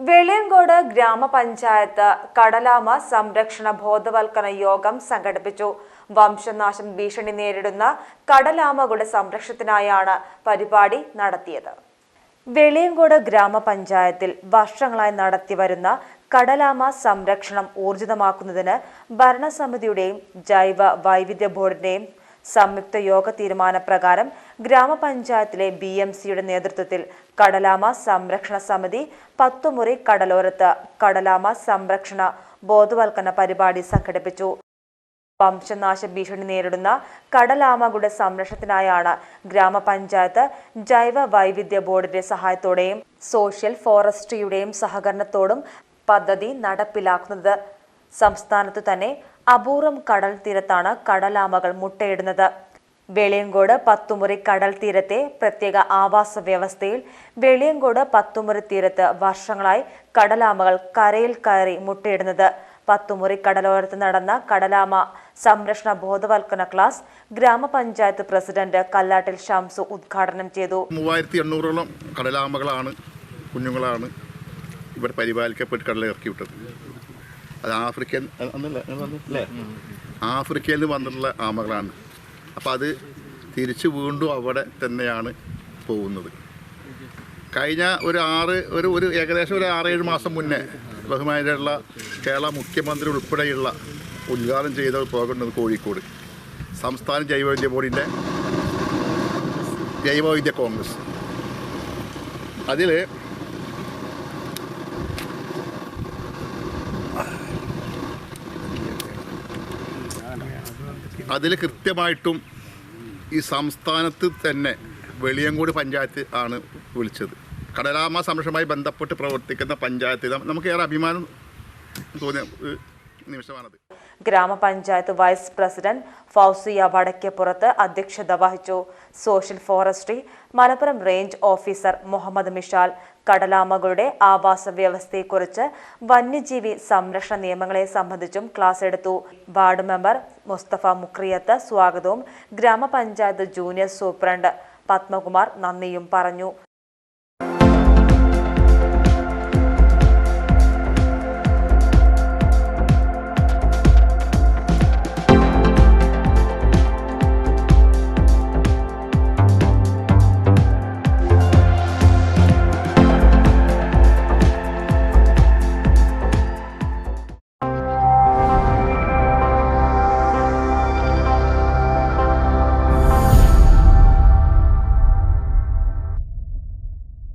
വെളിയങ്കോട് ഗ്രാമപഞ്ചായത്ത് കടലാമ സംരക്ഷണ ബോധവൽക്കരണ യോഗം സംഘടിപ്പിച്ചു. വംശനാശം ഭീഷണി നേരിടുന്ന കടലാമകളുടെ സംരക്ഷണത്തിനായാണ് പരിപാടി നടത്തിയത്. വെളിയങ്കോട് ഗ്രാമപഞ്ചായത്തിൽ വർഷങ്ങളായി നടത്തിവരുന്ന കടലാമ സംരക്ഷണം ഊർജിതമാക്കുന്നതിന് ഭരണസമിതിയുടെയും ജൈവ വൈവിധ്യ ബോർഡിന്റെയും സംയുക്ത യോഗ തീരുമാനപ്രകാരം ഗ്രാമപഞ്ചായത്തിലെ ബി എം സിയുടെ നേതൃത്വത്തിൽ കടലാമ സംരക്ഷണ സമിതി പത്തുമുറി കടലോരത്ത് കടലാമ സംരക്ഷണ ബോധവൽക്കരണ പരിപാടി സംഘടിപ്പിച്ചു. വംശനാശ ഭീഷണി നേരിടുന്ന കടലാമകളുടെ സംരക്ഷണത്തിനായാണ് ഗ്രാമപഞ്ചായത്ത് ജൈവ വൈവിധ്യ ബോർഡിന്റെ സഹായത്തോടെയും സോഷ്യൽ ഫോറസ്ട്രിയുടെയും സഹകരണത്തോടും പദ്ധതി നടപ്പിലാക്കുന്നത്. സംസ്ഥാനത്തു തന്നെ അപൂർവം കടൽ തീരത്താണ് കടലാമകൾ മുട്ടയിടുന്നത്. വെളിയങ്കോട് പത്തുമുറി കടൽ തീരത്തെ പ്രത്യേക ആവാസ വ്യവസ്ഥയിൽ വെളിയങ്കോട് പത്തുമുറി തീരത്ത് വർഷങ്ങളായി കടലാമകൾ കരയിൽ കയറി മുട്ടയിടുന്നത്. പത്തുമുറി കടലോരത്ത് നടന്ന കടലാമ സംരക്ഷണ ബോധവൽക്കരണ ക്ലാസ് ഗ്രാമപഞ്ചായത്ത് പ്രസിഡന്റ് കല്ലാട്ടിൽ ഷംസു ഉദ്ഘാടനം ചെയ്തു. മൂവായിരത്തി എണ്ണൂറോളം കടലാമകളാണ് കുഞ്ഞുങ്ങളാണ് ഇവർ പരിപാലിക്കപ്പെട്ട് കടലിറക്കി വിട്ടത്. അത് ആഫ്രിക്കൻ അല്ലേ ആഫ്രിക്കയിൽ നിന്ന് വന്നിട്ടുള്ള ആമകളാണ്. അപ്പോൾ അത് തിരിച്ച് വീണ്ടും അവിടെ തന്നെയാണ് പോകുന്നത്. കഴിഞ്ഞ ഒരു ആറ് ഒരു ഒരു ഏകദേശം ഒരു ആറേഴ് മാസം മുന്നേ ബഹുമാനുള്ള കേരള മുഖ്യമന്ത്രി ഉൾപ്പെടെയുള്ള ഉദ്ഘാടനം ചെയ്ത പോകേണ്ടത് കോഴിക്കോട്. സംസ്ഥാന ജൈവവൈദ്യ ബോർഡിന്റെ ജൈവവൈദ്യ കോൺഗ്രസ്. അതിൽ അതിൽ കൃത്യമായിട്ടും ഈ സംസ്ഥാനത്ത് തന്നെ വെളിയങ്കോട് പഞ്ചായത്ത് ആണ് വിളിച്ചത്. കടലാമ സംരക്ഷണവുമായി ബന്ധപ്പെട്ട് പ്രവർത്തിക്കുന്ന പഞ്ചായത്ത് നമുക്ക് ഏറെ അഭിമാനം തോന്നിയ നിമിഷമാണത്. ഗ്രാമപഞ്ചായത്ത് വൈസ് പ്രസിഡന്റ് ഫൗസിയ വടക്കേപ്പുറത്ത് അധ്യക്ഷത വഹിച്ചു. Social forestry Malappuram range officer Muhammed Mishal കടലാമകളുടെ ആവാസ വ്യവസ്ഥയെക്കുറിച്ച് വന്യജീവി സംരക്ഷണ നിയമങ്ങളെ സംബന്ധിച്ചും ക്ലാസ് എടുത്തു. വാർഡ് മെമ്പർ മുസ്തഫ മുക്രിയത്ത് സ്വാഗതവും ഗ്രാമപഞ്ചായത്ത് ജൂനിയർ സൂപ്രണ്ട് പത്മകുമാർ നന്ദിയും പറഞ്ഞു.